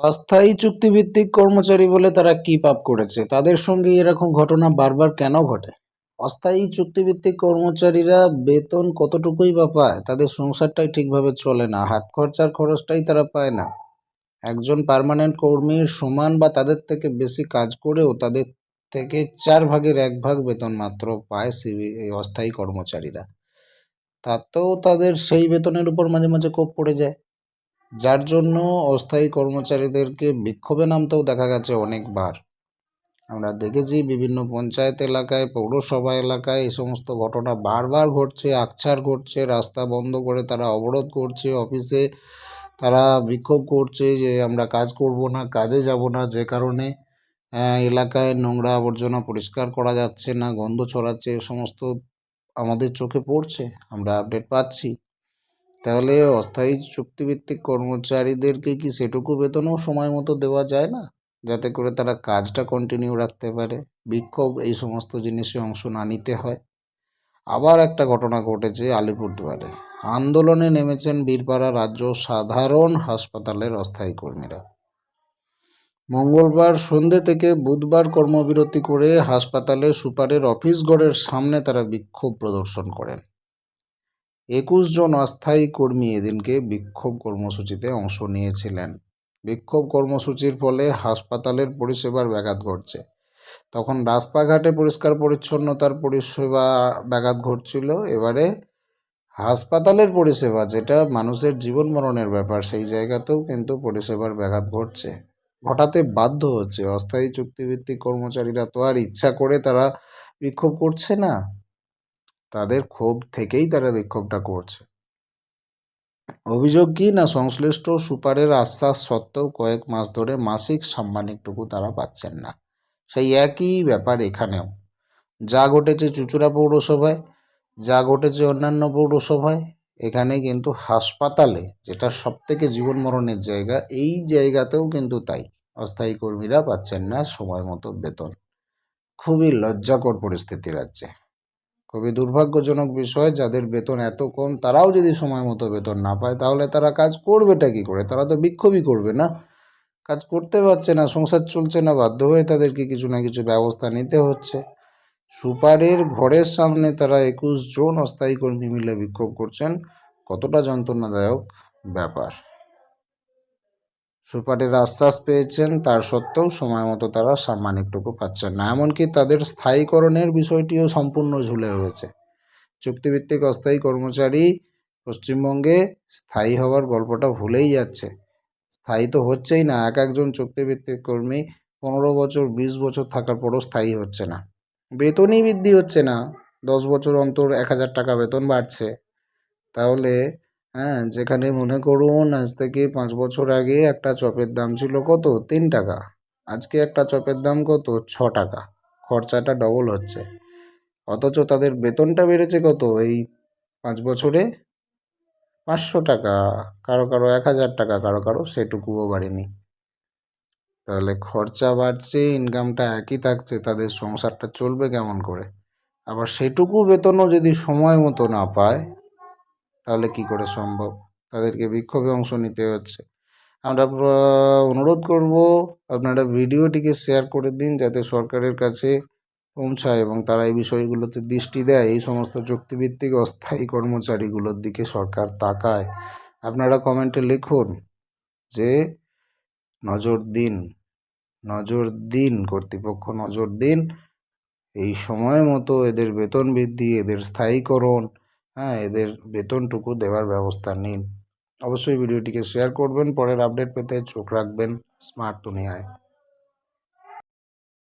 অস্থায়ী চুক্তিভিত্তিক কর্মচারী বলে তারা কি পাপ করেছে? তাদের সঙ্গে এরকম ঘটনা বারবার কেন ঘটে? অস্থায়ী চুক্তিভিত্তিক কর্মচারীরা বেতন কতটুকুই বা পায়? তাদের সংসারটাই ঠিকভাবে চলে না, হাত খরচার খরচটাই তারা পায় না। একজন পার্মানেন্ট কর্মীর সমান বা তাদের থেকে বেশি কাজ করেও তাদের থেকে চার ভাগের এক ভাগ বেতন মাত্র পায় সিবি, এই অস্থায়ী কর্মচারীরা। তাতেও তাদের সেই বেতনের উপর মাঝে মাঝে কোপ পড়ে যায়। যার জন্য অস্থায়ী কর্মচারীদেরকে বিক্ষোভে নামতেও দেখা গেছে অনেকবার। আমরা দেখেছি বিভিন্ন পঞ্চায়েত এলাকায়, পৌরসভা এলাকায় এই সমস্ত ঘটনা বারবার ঘটছে, আকছার ঘটছে, রাস্তা বন্ধ করে তারা অবরোধ করছে, অফিসে তারা বিক্ষোভ করছে যে আমরা কাজ করব না, কাজে যাব না, যে কারণে এলাকায় নোংরা আবর্জনা পরিষ্কার করা যাচ্ছে না, গন্ধ ছড়াচ্ছে, এ সমস্ত আমাদের চোখে পড়ছে। আমরা আপডেট পাচ্ছি। তাহলে অস্থায়ী চুক্তিভিত্তিক কর্মচারীদেরকে কি সেটুকু বেতনও সময় মতো দেওয়া যায় না? যাতে করে তারা কাজটা কন্টিনিউ রাখতে পারে, বিক্ষোভ, এই সমস্ত জিনিসে অংশ না নিতে হয়। আবার একটা ঘটনা ঘটেছে আলিপুরদুয়ারে। আন্দোলনে নেমেছেন বীরপাড়া রাজ্য সাধারণ হাসপাতালের অস্থায়ী কর্মীরা। মঙ্গলবার সন্ধ্যে থেকে বুধবার কর্মবিরতি করে হাসপাতালে সুপারের অফিস ঘরের সামনে তারা বিক্ষোভ প্রদর্শন করেন। একুশ জন অস্থায়ী কর্মী এদিনকে বিক্ষোভ কর্মসূচিতে অংশ নিয়েছিলেন। বিক্ষোভ কর্মসূচির ফলে হাসপাতালের পরিষেবার ব্যাঘাত ঘটছে। তখন রাস্তাঘাটে পরিষ্কার পরিচ্ছন্নতার পরিষেবা ব্যাঘাত ঘটছিল। এবারে হাসপাতালের পরিষেবা, যেটা মানুষের জীবন মরণের ব্যাপার, সেই জায়গাতেও কিন্তু পরিষেবার ব্যাঘাত ঘটছে। ঘটাতে বাধ্য হচ্ছে। অস্থায়ী চুক্তিভিত্তিক কর্মচারীরা তো আর ইচ্ছা করে তারা বিক্ষোভ করছে না। তাদের ক্ষোভ থেকেই তারা বিক্ষোভটা করছে। অভিযোগ কি না, সংশ্লিষ্ট সুপারের আশ্বাস সত্ত্বেও কয়েক মাস ধরে মাসিক সাম্মানিকটুকু তারা পাচ্ছেন না। সেই একই ব্যাপার এখানেও। যা ঘটেছে চুচুড়া পৌরসভায়, যা ঘটেছে অন্যান্য পৌরসভায়, এখানে কিন্তু হাসপাতালে, যেটা সব থেকে জীবন মরণের জায়গা, এই জায়গাতেও কিন্তু তাই। অস্থায়ী কর্মীরা পাচ্ছেন না সময় মতো বেতন। খুবই লজ্জাকর পরিস্থিতি রাজ্যে। খুবই দুর্ভাগ্যজনক বিষয়, যাদের বেতন এত কম, তারাও যদি সময় মতো বেতন না পায়, তাহলে তারা কাজ করবেটা কি করে? তারা তো বিক্ষোভই করবে না। কাজ করতে পারছে না, সংসার চলছে না, বাধ্য হয়ে তাদেরকে কিছু না কিছু ব্যবস্থা নিতে হচ্ছে। সুপারের ঘরের সামনে তারা একুশ জন অস্থায়ী কর্মী মিলে বিক্ষোভ করছেন। কতটা যন্ত্রণাদায়ক ব্যাপার। সুপারের আশ্বাস পেয়েছেন, তার সত্ত্বেও সময় মতো তারা সাম্মানিকটুকু পাচ্ছেন না। এমনকি তাদের স্থায়ীকরণের বিষয়টিও সম্পূর্ণ ঝুলে রয়েছে। চুক্তিভিত্তিক অস্থায়ী কর্মচারী পশ্চিমবঙ্গে স্থায়ী হওয়ার গল্পটা ভুলেই যাচ্ছে। স্থায়ী তো হচ্ছেই না, এক একজন চুক্তিভিত্তিক কর্মী পনেরো বছর, বিশ বছর থাকার পরও স্থায়ী হচ্ছে না। বেতনই বৃদ্ধি হচ্ছে না, দশ বছর অন্তর এক হাজার টাকা বেতন বাড়ছে। তাহলে হ্যাঁ যেখানে মনে করুন আজ থেকে পাঁচ বছর আগে একটা চপের দাম ছিল কত? তিন টাকা। আজকে একটা চপের দাম কত? ছ টাকা। খরচাটা ডবল হচ্ছে। অথচ তাদের বেতনটা বেড়েছে কত? এই পাঁচ বছরে পাঁচশো টাকা। কারও কারও এক হাজার টাকা, কারও কারও সেটুকুও বাড়েনি। তাহলে খরচা বাড়ছে ইনকামটা একই থাকছে, তাদের সংসারটা চলবে কেমন করে? আবার সেটুকু বেতনও যদি সময় মতো না পায় তাহলে কি করে সম্ভব? তাদেরকে বিক্ষোভে অংশ নিতে হচ্ছে। আমরা অনুরোধ করব আপনারা ভিডিওটিকে শেয়ার করে দিন যাতে সরকারের কাছে পৌঁছায় এবং তারা এই বিষয়গুলোতে দৃষ্টি দেয়। এই সমস্ত চুক্তিভিত্তিক অস্থায়ী কর্মচারীগুলোর দিকে সরকার তাকায়। আপনারা কমেন্টে লিখুন যে, নজর দিন নজর দিন, কর্তৃপক্ষ নজর দিন। এই সময় মতো এদের বেতন বৃদ্ধি, এদের স্থায়ীকরণ হ্যাঁ এদের বেতনটুকু দেওয়ার ব্যবস্থা নিন। অবশ্যই ভিডিওটিকে শেয়ার করবেন, পরের আপডেট পেতে চোখ রাখবেন স্মার্ট দুনিয়ায়।